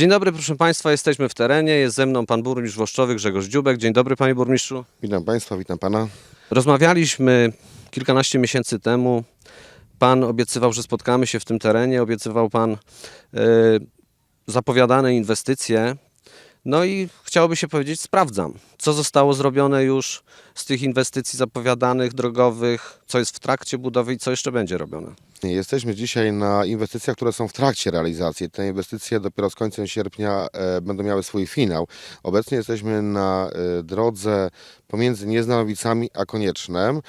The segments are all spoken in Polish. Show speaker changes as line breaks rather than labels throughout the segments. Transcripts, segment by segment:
Dzień dobry, proszę Państwa, jesteśmy w terenie. Jest ze mną pan burmistrz Włoszczowy Grzegorz Dziubek. Dzień dobry, panie burmistrzu.
Witam Państwa, witam Pana.
Rozmawialiśmy kilkanaście miesięcy temu. Pan obiecywał, że spotkamy się w tym terenie. Obiecywał pan e, zapowiadane inwestycje. No i chciałoby się powiedzieć, sprawdzam, co zostało zrobione już z tych inwestycji zapowiadanych, drogowych, co jest w trakcie budowy i co jeszcze będzie robione.
Jesteśmy dzisiaj na inwestycjach, które są w trakcie realizacji. Te inwestycje dopiero z końcem sierpnia e, będą miały swój finał. Obecnie jesteśmy na e, drodze pomiędzy Nieznanowicami a Koniecznem.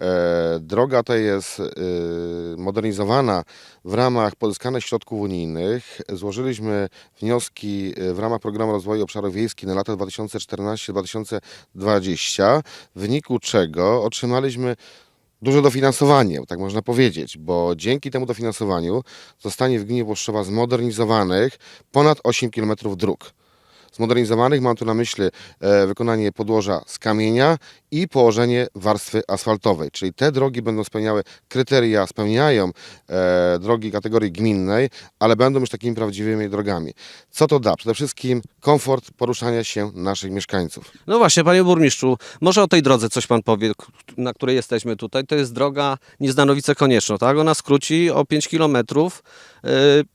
E, droga ta jest e, modernizowana w ramach pozyskanych środków unijnych. Złożyliśmy wnioski e, w ramach Programu Rozwoju Obszarów Wiejskich na lata 2014-2020, w wyniku czego otrzymaliśmy duże dofinansowanie, tak można powiedzieć, bo dzięki temu dofinansowaniu zostanie w gminie Włoszczowa zmodernizowanych ponad 8 km dróg. Zmodernizowanych mam tu na myśli e, wykonanie podłoża z kamienia i położenie warstwy asfaltowej, czyli te drogi będą spełniały kryteria, spełniają e, drogi kategorii gminnej, ale będą już takimi prawdziwymi drogami. Co to da? Przede wszystkim komfort poruszania się naszych mieszkańców.
No właśnie, panie burmistrzu, może o tej drodze coś pan powie, na której jesteśmy tutaj. To jest droga Niezdanowice-Konieczno, tak? Ona skróci o 5 kilometrów y,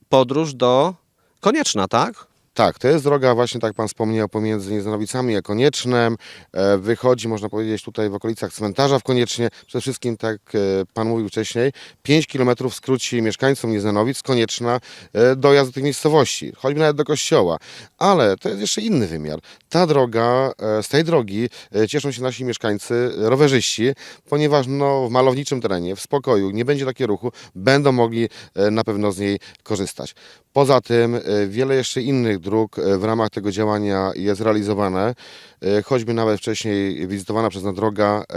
podróż do Konieczna, tak?
Tak, to jest droga właśnie, tak Pan wspomniał, pomiędzy Nieznanowicami a Koniecznem. E, Wychodzi, można powiedzieć, tutaj w okolicach cmentarza w Koniecznie. Przede wszystkim, tak e, Pan mówił wcześniej, 5 km skróci mieszkańcom Nieznanowic Konieczna e, dojazd do tych miejscowości, choćby nawet do kościoła. Ale to jest jeszcze inny wymiar. Ta droga, e, z tej drogi e, cieszą się nasi mieszkańcy, rowerzyści, ponieważ no, w malowniczym terenie, w spokoju, nie będzie takiego ruchu, będą mogli e, na pewno z niej korzystać. Poza tym e, wiele jeszcze innych dróg e, w ramach tego działania jest realizowane, e, choćby nawet wcześniej wizytowana przez nas droga e,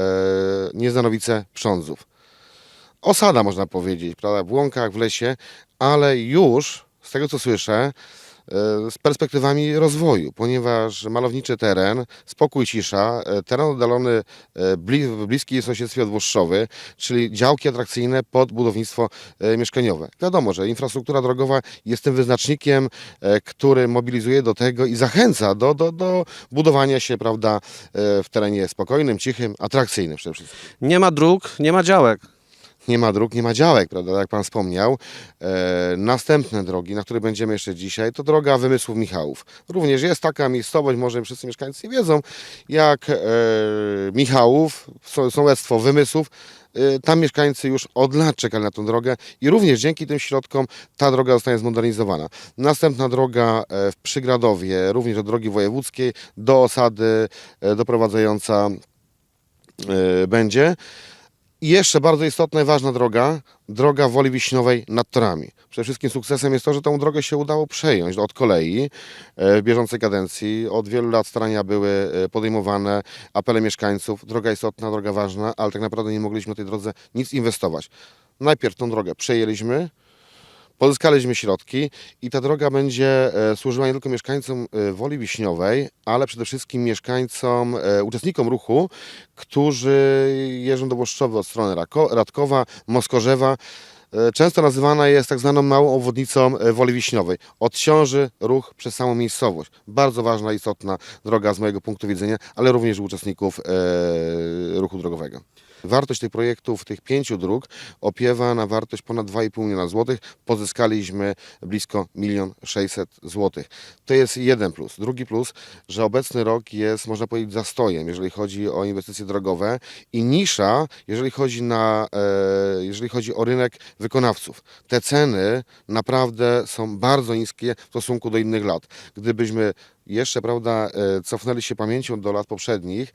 Nieznanowice Prządzów. Osada można powiedzieć, prawda, w łąkach, w lesie, ale już z tego co słyszę, z perspektywami rozwoju, ponieważ malowniczy teren, spokój, cisza, e, teren oddalony e, w bliskim sąsiedztwie od Włoszczowy, czyli działki atrakcyjne pod budownictwo e, mieszkaniowe. Wiadomo, że infrastruktura drogowa jest tym wyznacznikiem, e, który mobilizuje do tego i zachęca do, do, do budowania się prawda, e, w terenie spokojnym, cichym, atrakcyjnym przede wszystkim
Nie ma dróg, nie ma działek.
Nie ma dróg, nie ma działek, prawda, tak jak Pan wspomniał. E, następne drogi, na które będziemy jeszcze dzisiaj, to droga Wymysłów Michałów. Również jest taka miejscowość, może wszyscy mieszkańcy nie wiedzą, jak e, Michałów, sołectwo Wymysłów. E, Tam mieszkańcy już od lat czekali na tę drogę i również dzięki tym środkom ta droga zostanie zmodernizowana. Następna droga e, w Przygradowie, również od drogi wojewódzkiej do osady e, doprowadzająca będzie. I jeszcze bardzo istotna i ważna droga, droga Woli Wiśniowej nad Torami. Przede wszystkim sukcesem jest to, że tą drogę się udało przejąć od kolei e, w bieżącej kadencji. Od wielu lat starania były e, podejmowane, apele mieszkańców. Droga istotna, droga ważna, ale tak naprawdę nie mogliśmy tej drodze nic inwestować. Najpierw tą drogę przejęliśmy, Pozyskaliśmy środki i ta droga będzie e, służyła nie tylko mieszkańcom e, Woli Wiśniowej, ale przede wszystkim mieszkańcom, e, uczestnikom ruchu, którzy jeżdżą do Włoszczowy od strony Radkowa, Moskorzewa. Często nazywana jest tak zwaną małą obwodnicą Woli Wiśniowej. Odciąży ruch przez samą miejscowość. Bardzo ważna, istotna droga z mojego punktu widzenia, ale również uczestników ruchu drogowego. Wartość tych projektów, tych pięciu dróg opiewa na wartość ponad 2,5 miliona złotych. Pozyskaliśmy blisko 1 600 złotych. To jest jeden plus. Drugi plus, że obecny rok jest, można powiedzieć, zastojem, jeżeli chodzi o inwestycje drogowe i nisza, jeżeli chodzi, na, e, jeżeli chodzi o rynek wykonawców. Te ceny naprawdę są bardzo niskie w stosunku do innych lat. Gdybyśmy jeszcze, prawda, e, cofnęli się pamięcią do lat poprzednich,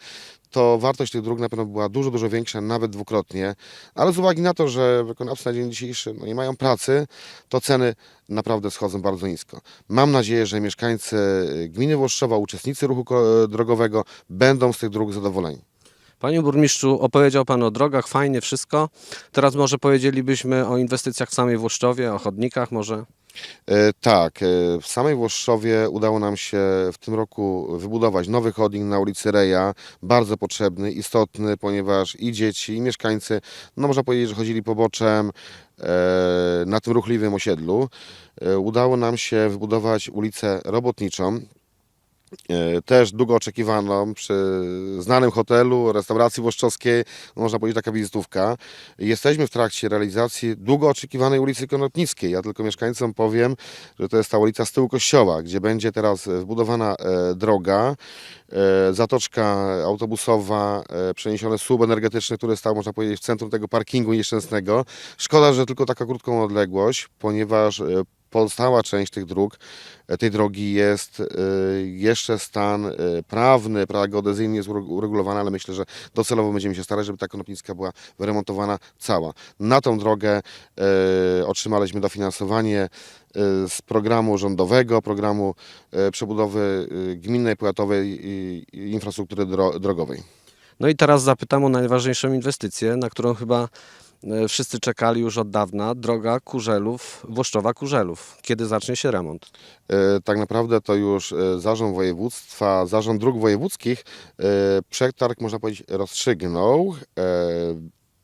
to wartość tych dróg na pewno była dużo, dużo większa, nawet dwukrotnie. Ale z uwagi na to, że wykonawcy na dzień dzisiejszy no, nie mają pracy, to ceny naprawdę schodzą bardzo nisko. Mam nadzieję, że mieszkańcy gminy Włoszczowa, uczestnicy ruchu ko- drogowego będą z tych dróg zadowoleni.
Panie burmistrzu, opowiedział pan o drogach, fajnie wszystko. Teraz może powiedzielibyśmy o inwestycjach w samej Włoszczowie, o chodnikach może.
E, Tak, e, w samej Włoszczowie udało nam się w tym roku wybudować nowy chodnik na ulicy Reja, bardzo potrzebny, istotny, ponieważ i dzieci, i mieszkańcy, no można powiedzieć, że chodzili poboczem, e, na tym ruchliwym osiedlu. Udało nam się wybudować ulicę Robotniczą, też długo oczekiwaną przy znanym hotelu, restauracji włoszczowskiej, można powiedzieć taka wizytówka. Jesteśmy w trakcie realizacji długo oczekiwanej ulicy Konotnickiej. Ja tylko mieszkańcom powiem, że to jest ta ulica z tyłu kościoła, gdzie będzie teraz e, wbudowana e, droga, e, zatoczka autobusowa, e, przeniesiony słup energetyczny, który stał, można powiedzieć, w centrum tego parkingu nieszczęsnego. Szkoda, że tylko taka krótką odległość, ponieważ e, pozostała część tych dróg, e, tej drogi jest e, jeszcze stan e, prawny, geodezyjnie jest ure- uregulowany, ale myślę, że docelowo będziemy się starać, żeby ta Konopnicka była wyremontowana cała. Na tą drogę otrzymaliśmy dofinansowanie z programu rządowego, programu przebudowy gminnej, powiatowej i- infrastruktury dro- drogowej.
No i teraz zapytam o najważniejszą inwestycję, na którą chyba wszyscy czekali już od dawna. Droga Kurzelów, Włoszczowa-Kurzelów. Kiedy zacznie się remont?
E, tak naprawdę to już e, zarząd województwa, zarząd dróg wojewódzkich e, przetarg, można powiedzieć, rozstrzygnął e,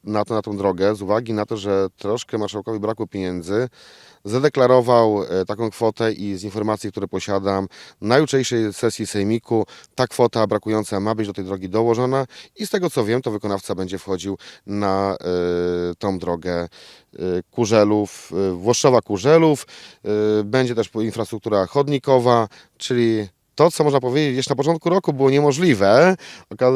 na, to, na tą drogę z uwagi na to, że troszkę marszałkowi brakło pieniędzy. Zadeklarował e, taką kwotę i z informacji, które posiadam, na jutrzejszej sesji sejmiku ta kwota brakująca ma być do tej drogi dołożona i z tego co wiem, to wykonawca będzie wchodził na e, tą drogę e, Kurzelów, Włoszczowa Kurzelów. Będzie też infrastruktura chodnikowa, czyli to, co można powiedzieć, jeszcze na początku roku było niemożliwe, oka-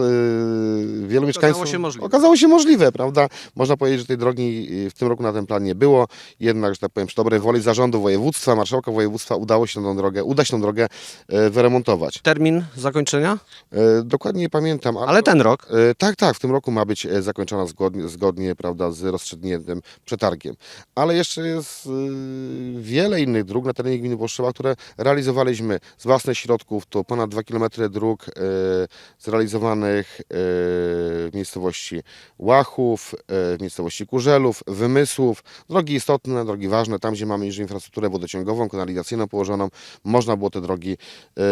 e, wielu mieszkańców
się możliwe.
okazało się możliwe, prawda? Można powiedzieć, że tej drogi e, w tym roku na ten plan nie było, jednak, że tak powiem, przy dobrej woli zarządu województwa, marszałka województwa udało się tą drogę, uda się tą drogę e, wyremontować.
Termin zakończenia?
E, Dokładnie nie pamiętam, ale,
Ale ten rok.
E, Tak, tak, w tym roku ma być zakończona zgodnie, zgodnie prawda, z rozstrzygniętym przetargiem. Ale jeszcze jest e, wiele innych dróg na terenie gminy Włoszczowa, które realizowaliśmy z własnych środków. To ponad 2 km dróg e, zrealizowanych e, w miejscowości Łachów, e, w miejscowości Kurzelów, Wymysłów. Drogi istotne, drogi ważne, tam gdzie mamy już infrastrukturę wodociągową, kanalizacyjną położoną, można było te drogi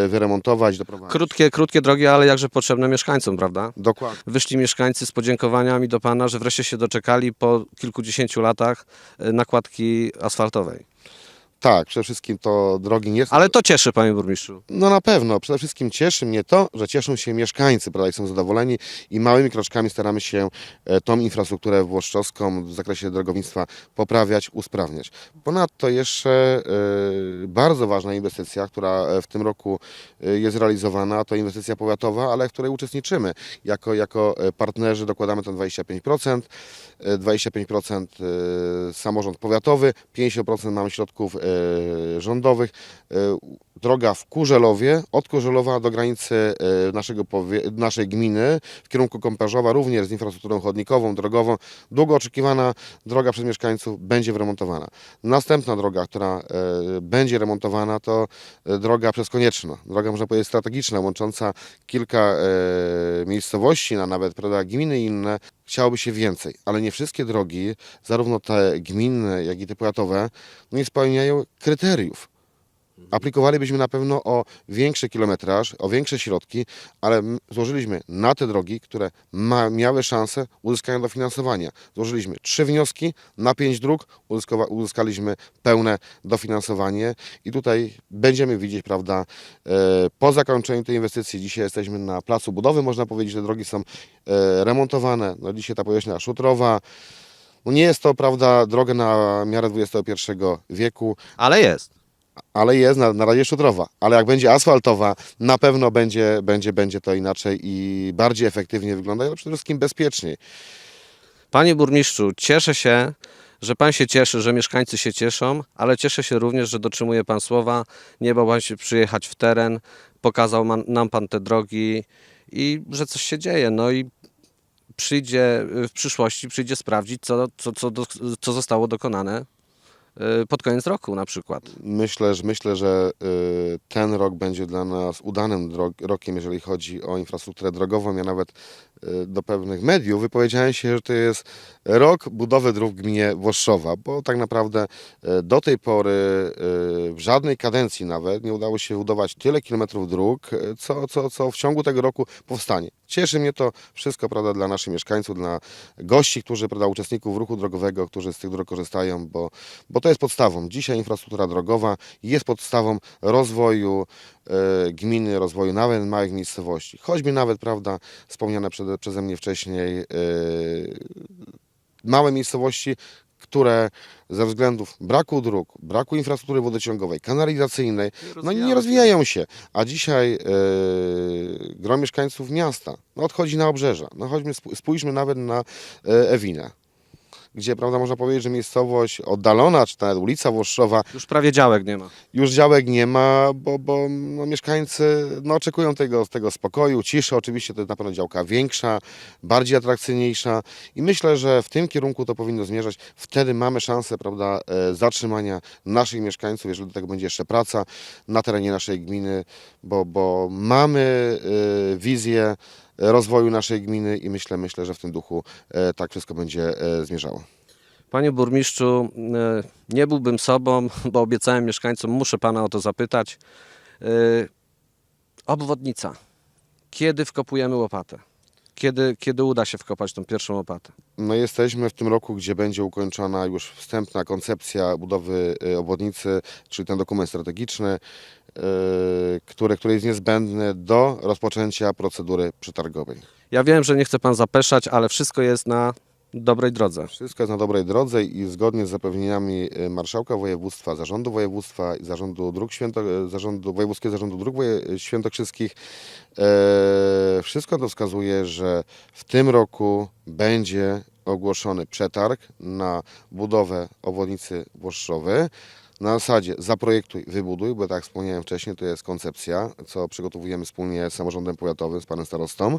wyremontować, doprowadzić.
Krótkie, krótkie drogi, ale jakże potrzebne mieszkańcom, prawda?
Dokładnie.
Wyszli mieszkańcy z podziękowaniami do Pana, że wreszcie się doczekali po kilkudziesięciu latach nakładki asfaltowej.
Tak, przede wszystkim to drogi nie są.
Ale to cieszy, Panie Burmistrzu.
No na pewno. Przede wszystkim cieszy mnie to, że cieszą się mieszkańcy, prawda, i są zadowoleni i małymi kroczkami staramy się e, tą infrastrukturę włoszczowską w zakresie drogownictwa poprawiać, usprawniać. Ponadto jeszcze e, bardzo ważna inwestycja, która e, w tym roku e, jest realizowana, to inwestycja powiatowa, ale w której uczestniczymy. Jako, jako partnerzy dokładamy tam 25%, e, 25% e, samorząd powiatowy, 50% mamy środków e, rządowych. E, droga w Kurzelowie, od Kurzelowa do granicy e, naszego naszej gminy, w kierunku Kąparzowa, również z infrastrukturą chodnikową, drogową. Długo oczekiwana droga przez mieszkańców będzie wyremontowana. Następna droga, która e, będzie remontowana, to e, droga przez Konieczno. Droga, można powiedzieć, strategiczna, łącząca kilka e, miejscowości, a nawet prawda, gminy inne. Chciałoby się więcej, ale nie wszystkie drogi, zarówno te gminne, jak i te powiatowe, nie spełniają kryteriów. Aplikowalibyśmy na pewno o większy kilometraż, o większe środki, ale złożyliśmy na te drogi, które ma, miały szansę uzyskania dofinansowania. Złożyliśmy trzy wnioski na pięć dróg, uzyskowa, uzyskaliśmy pełne dofinansowanie i tutaj będziemy widzieć, prawda, e, po zakończeniu tej inwestycji, dzisiaj jesteśmy na placu budowy, można powiedzieć, że drogi są e, remontowane, no dzisiaj ta powierzchnia szutrowa, no nie jest to, prawda, droga na miarę XXI wieku,
Ale jest.
Ale jest na, na razie szutrowa. Ale jak będzie asfaltowa, na pewno będzie, będzie, będzie to inaczej i bardziej efektywnie wygląda, ale przede wszystkim bezpieczniej.
Panie Burmistrzu, cieszę się, że Pan się cieszy, że mieszkańcy się cieszą, ale cieszę się również, że dotrzymuje Pan słowa, nie bał Pan się przyjechać w teren, pokazał man, nam Pan te drogi i że coś się dzieje. No i przyjdzie w przyszłości, przyjdzie sprawdzić, co, co, co, do, co zostało dokonane pod koniec roku na przykład.
Myślę, że, myślę, że y, ten rok będzie dla nas udanym rokiem, jeżeli chodzi o infrastrukturę drogową. Ja nawet y, do pewnych mediów wypowiedziałem się, że to jest rok budowy dróg w gminie Włoszczowa, bo tak naprawdę y, do tej pory y, w żadnej kadencji nawet nie udało się budować tyle kilometrów dróg, y, co, co, co w ciągu tego roku powstanie. Cieszy mnie to wszystko, prawda, dla naszych mieszkańców, dla gości, którzy, prawda, uczestników ruchu drogowego, którzy z tych dróg korzystają, bo, bo to jest podstawą. Dzisiaj infrastruktura drogowa jest podstawą rozwoju e, gminy, rozwoju nawet małych miejscowości. Choćby nawet, prawda, wspomniane przede, przeze mnie wcześniej e, małe miejscowości, które ze względów braku dróg, braku infrastruktury wodociągowej, kanalizacyjnej, no nie rozwijają się. A dzisiaj yy, gro mieszkańców miasta no, odchodzi na obrzeża. No sp- spójrzmy nawet na e, Ewinę, gdzie prawda, można powiedzieć, że miejscowość oddalona, czy nawet ulica Włoszczowa,
Już prawie działek nie ma.
już działek nie ma, bo, bo no, mieszkańcy no, oczekują tego, tego spokoju, ciszy. Oczywiście to jest na pewno działka większa, bardziej atrakcyjniejsza i myślę, że w tym kierunku to powinno zmierzać. Wtedy mamy szansę prawda, e, zatrzymania naszych mieszkańców, jeżeli do tego będzie jeszcze praca na terenie naszej gminy, bo, bo mamy e, wizję rozwoju naszej gminy i myślę, myślę, że w tym duchu e, tak wszystko będzie e, zmierzało.
Panie burmistrzu, e, nie byłbym sobą, bo obiecałem mieszkańcom, muszę pana o to zapytać. Obwodnica. Kiedy wkopujemy łopatę? Kiedy, kiedy uda się wkopać tą pierwszą łopatę?
No jesteśmy w tym roku, gdzie będzie ukończona już wstępna koncepcja budowy y, obwodnicy, czyli ten dokument strategiczny, y, który, który jest niezbędny do rozpoczęcia procedury przetargowej.
Ja wiem, że nie chce pan zapeszać, ale wszystko jest na dobrej drodze.
Wszystko jest na dobrej drodze i zgodnie z zapewnieniami y, marszałka województwa, zarządu województwa i zarządu dróg święto, y, zarządu, wojewódzkiego zarządu dróg świętokrzyskich, e, wszystko to wskazuje, że w tym roku będzie ogłoszony przetarg na budowę obwodnicy Włoszczowy. Na zasadzie zaprojektuj, wybuduj, bo tak wspomniałem wcześniej, to jest koncepcja, co przygotowujemy wspólnie z samorządem powiatowym, z panem starostą.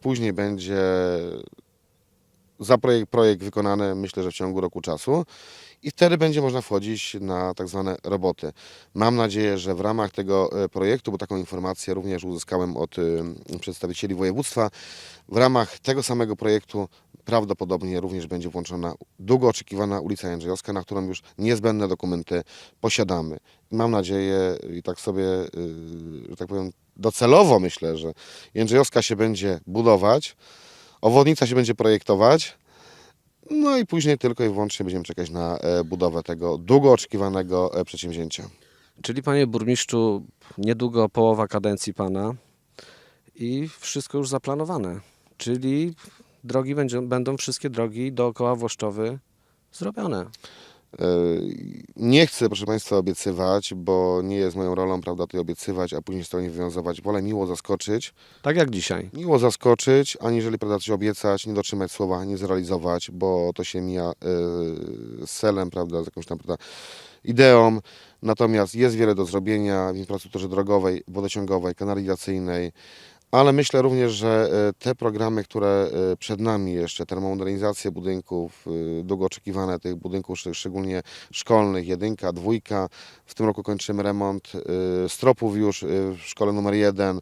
Później będzie za projekt, projekt wykonany, myślę, że w ciągu roku czasu i wtedy będzie można wchodzić na tak zwane roboty. Mam nadzieję, że w ramach tego e, projektu, bo taką informację również uzyskałem od e, przedstawicieli województwa, w ramach tego samego projektu prawdopodobnie również będzie włączona długo oczekiwana ulica Jędrzejowska, na którą już niezbędne dokumenty posiadamy. Mam nadzieję i tak sobie, e, że tak powiem, docelowo myślę, że Jędrzejowska się będzie budować, Obwodnica się będzie projektować. No i później tylko i wyłącznie będziemy czekać na e, budowę tego długo oczekiwanego e, przedsięwzięcia.
Czyli panie burmistrzu, niedługo połowa kadencji pana i wszystko już zaplanowane. Czyli drogi będą, będą wszystkie drogi dookoła Włoszczowy zrobione.
E, Nie chcę, proszę Państwa, obiecywać, bo nie jest moją rolą, prawda, tutaj obiecywać, a później z tego nie wywiązywać. Wolę miło zaskoczyć,
Tak jak dzisiaj.
miło zaskoczyć, aniżeli, prawda, coś obiecać, nie dotrzymać słowa, nie zrealizować, bo to się mija e, z celem, prawda, z jakąś tam, prawda, ideą. Natomiast jest wiele do zrobienia w infrastrukturze drogowej, wodociągowej, kanalizacyjnej, ale myślę również, że e, te programy, które e, przed nami jeszcze, termomodernizacje budynków, e, długo oczekiwane tych budynków, sz- szczególnie szkolnych, jedynka, dwójka, w tym roku kończymy remont stropów już w szkole numer jeden.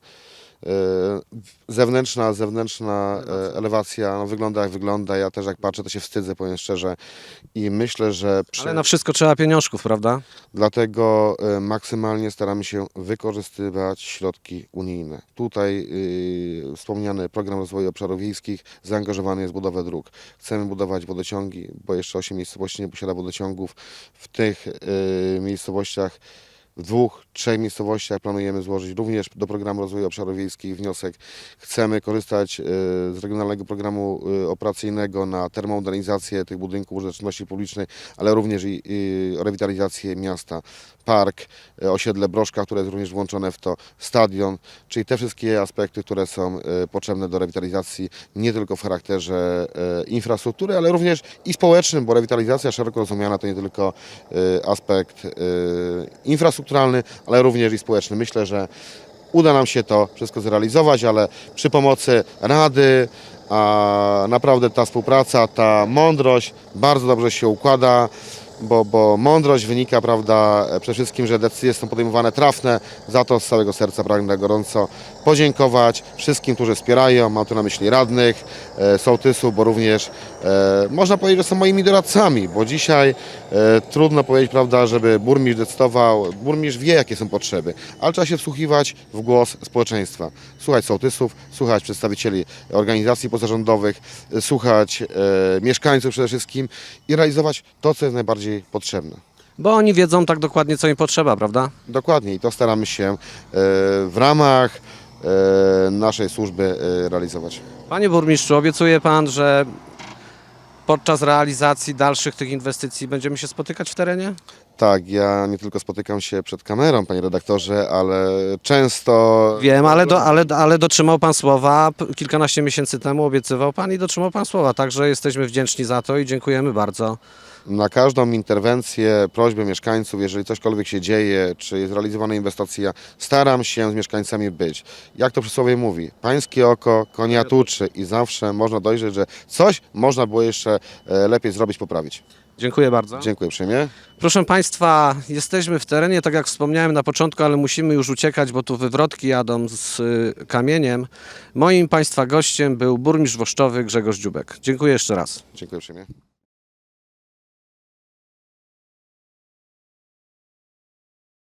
E, Zewnętrzna, zewnętrzna e, elewacja no, wygląda jak wygląda. Ja też jak patrzę, to się wstydzę, powiem szczerze. I myślę, że przy...
Ale na wszystko trzeba pieniążków, prawda?
Dlatego e, maksymalnie staramy się wykorzystywać środki unijne. Tutaj y, wspomniany program rozwoju obszarów wiejskich zaangażowany jest w budowę dróg. Chcemy budować wodociągi, bo jeszcze 8 miejscowości nie posiada wodociągów. W tych y, miejscowościach w dwóch, trzech miejscowościach planujemy złożyć również do programu rozwoju obszarów wiejskich wniosek. Chcemy korzystać y, z regionalnego programu y, operacyjnego na termomodernizację tych budynków użyteczności publicznej, ale również i, rewitalizację miasta. Park, y, osiedle Broszka, które jest również włączone w to, stadion, czyli te wszystkie aspekty, które są potrzebne do rewitalizacji nie tylko w charakterze infrastruktury, ale również i społecznym, bo rewitalizacja szeroko rozumiana to nie tylko aspekt y, infrastrukturalny, ale również i społeczny. Myślę, że uda nam się to wszystko zrealizować, ale przy pomocy Rady, a naprawdę ta współpraca, ta mądrość bardzo dobrze się układa. Bo, bo mądrość wynika, prawda, przede wszystkim, że decyzje są podejmowane trafne. Za to z całego serca pragnę gorąco podziękować wszystkim, którzy wspierają. Mam tu na myśli radnych, e, sołtysów, bo również e, można powiedzieć, że są moimi doradcami, bo dzisiaj e, trudno powiedzieć, prawda, żeby burmistrz decydował. Burmistrz wie, jakie są potrzeby, ale trzeba się wsłuchiwać w głos społeczeństwa. Słuchać sołtysów, słuchać przedstawicieli organizacji pozarządowych, e, słuchać e, mieszkańców przede wszystkim i realizować to, co jest najbardziej potrzebne.
Bo oni wiedzą tak dokładnie, co im potrzeba, prawda?
Dokładnie i to staramy się e, w ramach e, naszej służby e, realizować.
Panie burmistrzu, obiecuje pan, że podczas realizacji dalszych tych inwestycji będziemy się spotykać w terenie?
Tak, ja nie tylko spotykam się przed kamerą, panie redaktorze, ale często.
Wiem, ale, do, ale, ale dotrzymał pan słowa. P- Kilkanaście miesięcy temu obiecywał pan i dotrzymał pan słowa. Także jesteśmy wdzięczni za to i dziękujemy bardzo.
Na każdą interwencję, prośbę mieszkańców, jeżeli cośkolwiek się dzieje, czy jest realizowana inwestycja, staram się z mieszkańcami być. Jak to przysłowie mówi, pańskie oko konia tuczy i zawsze można dojrzeć, że coś można było jeszcze e, lepiej zrobić, poprawić.
Dziękuję bardzo.
Dziękuję uprzejmie.
Proszę Państwa, jesteśmy w terenie, tak jak wspomniałem na początku, ale musimy już uciekać, bo tu wywrotki jadą z y, kamieniem. Moim Państwa gościem był burmistrz Woszczowy Grzegorz Dziubek. Dziękuję jeszcze raz.
Dziękuję uprzejmie.